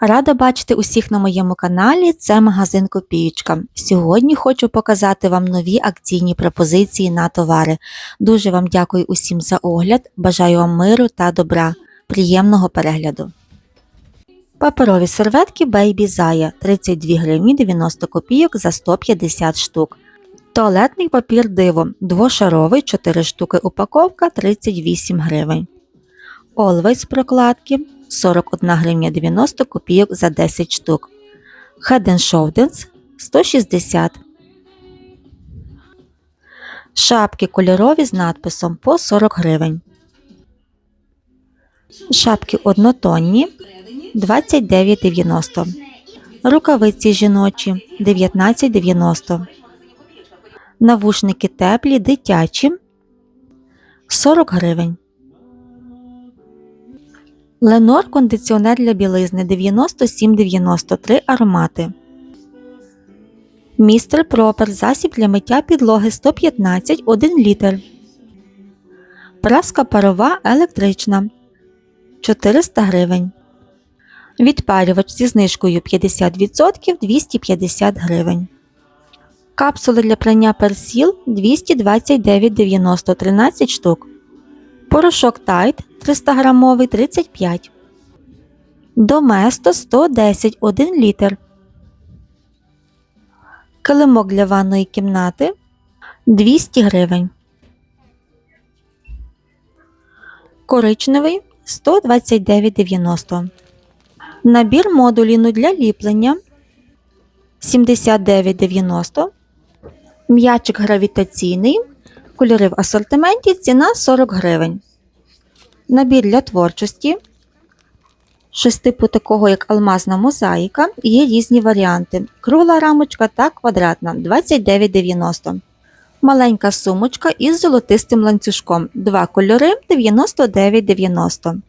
Рада бачити усіх на моєму каналі. Це магазин Копієчка. Сьогодні хочу показати вам нові акційні пропозиції на товари. Дуже вам дякую усім за огляд. Бажаю вам миру та добра. Приємного перегляду. Паперові серветки Baby Zaya 32 гривні 90 копійок за 150 штук. Туалетний папір диво двошаровий 4 штуки упаковка 38 гривень. Always прокладки 41 гривня 90 копійок за 10 штук. Head Shoulders 160. Шапки кольорові з надписом по 40 гривень. Шапки однотонні 29,90. Рукавиці жіночі 19,90. Навушники теплі дитячі 40 гривень. Ленор кондиціонер для білизни 97,93 аромати. Містер Пропер засіб для миття підлоги 115 1 літр. Праска парова електрична 400 гривень. Відпарювач зі знижкою 50% 250 гривень. Капсули для прання персіл 229,90 13 штук. Порошок Тайт 300 грамовий 35. Доместо 110 1 літр. Килимок для ванної кімнати 200 гривень. Коричневий 129,90. Набір модуліну для ліплення 79,90. М'ячик гравітаційний. Кольори в асортименті ціна 40 гривень. Набір для творчості. Щось типу такого, як алмазна мозаїка. Є різні варіанти. Кругла рамочка та квадратна 29,90. Маленька сумочка із золотистим ланцюжком. Два кольори 99,90.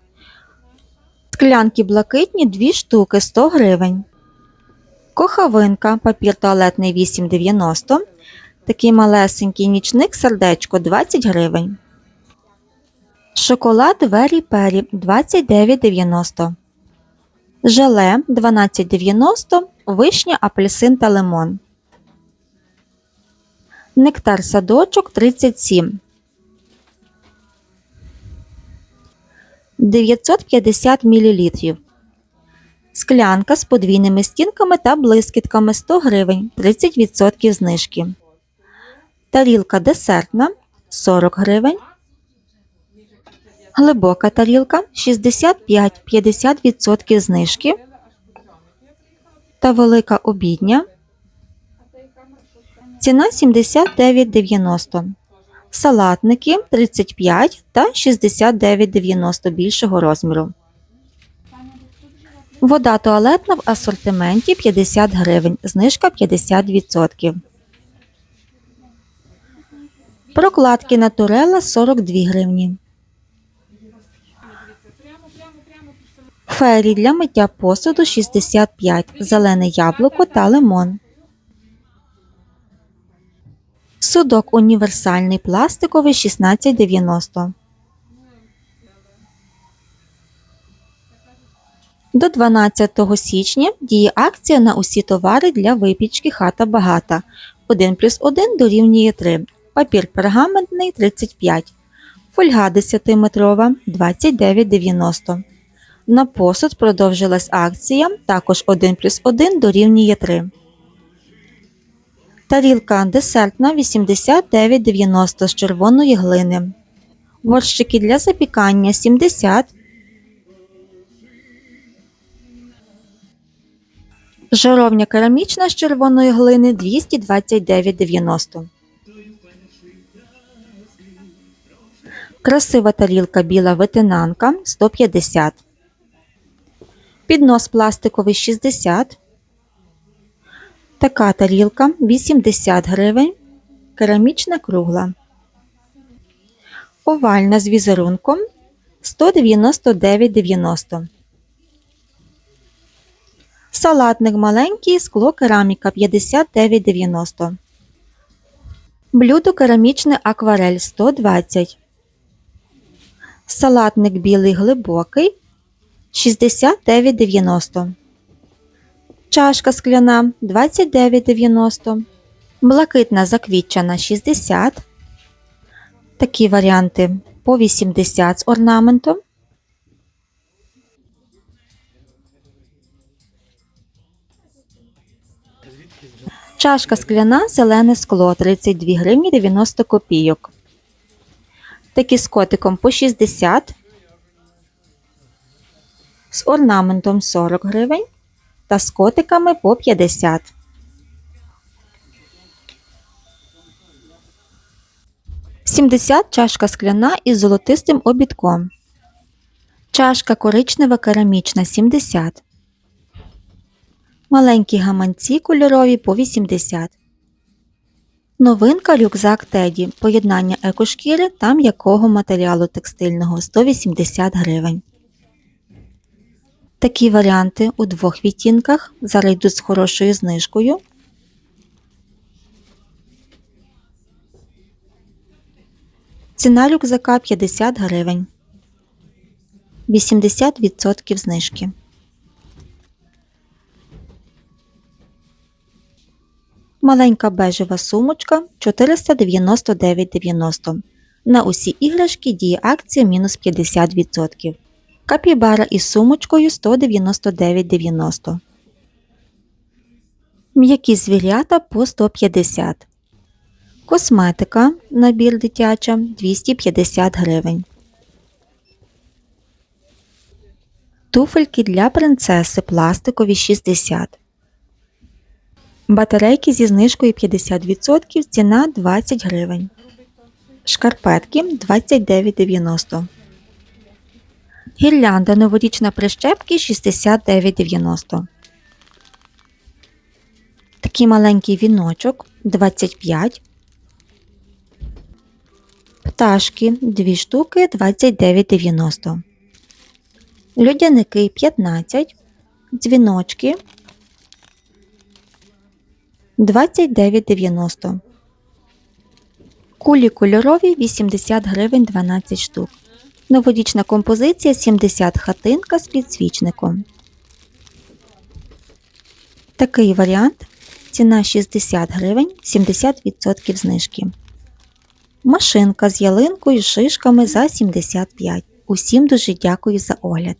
Склянки блакитні 2 штуки 100 гривень. Кохавинка, папір туалетний 8,90. Такий малесенький нічник сердечко 20 гривень. Шоколад Вері Пері 29,90. Желе 12,90. Вишня, апельсин та лимон. Нектар садочок 37. 950 мл. Склянка з подвійними стінками та блискітками 100 гривень 30% знижки. Тарілка десертна 40 гривень. Глибока тарілка 65-50% знижки. Та велика обідня. Ціна 79,90. Салатники 35 та 69,90 більшого розміру. Вода туалетна в асортименті 50 гривень. Знижка 50%. Прокладки натурела 42 гривні. Фері для миття посуду 65, зелене яблуко та лимон. Судок універсальний пластиковий 16,90. До 12 січня діє акція на усі товари для випічки хата багата. 1 плюс 1 дорівнює 3. Папір пергаментний 35. Фольга 10-метрова 29,90. На посуд продовжилась акція. Також 1 плюс 1 дорівнює 3. Тарілка десертна 89,90 з червоної глини. Горщики для запікання 70. Жаровня керамічна з червоної глини 229,90. Красива тарілка біла витинанка 150. Піднос пластиковий 60. Така тарілка 80 гривень. Керамічна кругла. Овальна з візерунком 199,90. Салатник маленький, скло кераміка 59,90. Блюдо керамічне акварель 120. Салатник білий глибокий 69,90. Чашка скляна 29,90. Блакитна заквітчана 60. Такі варіанти по 80 з орнаментом. Чашка скляна, зелене скло 32 гривні 90 копійок. Такі з котиком по 60. З орнаментом 40 гривень та з котиками по 50. Сімдесят чашка скляна із золотистим обідком. Чашка коричнева керамічна 70. Маленькі гаманці кольорові по 80. Новинка рюкзак Теді. Поєднання екошкіри та м'якого матеріалу текстильного 180 гривень. Такі варіанти у двох відтінках. Зараз йдуть з хорошою знижкою. Ціна рюкзака 50 гривень. 80% знижки. Маленька бежева сумочка 499,90. На усі іграшки діє акція мінус 50%. Капібара із сумочкою 199,90. М'які звірята по 150. Косметика набір дитяча 250 гривень. Туфельки для принцеси пластикові 60. Батарейки зі знижкою 50% ціна 20 гривень. Шкарпетки 29,90. Гірлянда новорічна прищепки 69,90. Такий маленький віночок 25. Пташки 2 штуки 29,90. Людяники 15. Дзвіночки 29,90. Кулі кольорові 80 гривень 12 штук. Новорічна композиція 70 хатинка з підсвічником. Такий варіант. Ціна 60 гривень 70% знижки. Машинка з ялинкою, шишками за 75. Усім дуже дякую за огляд.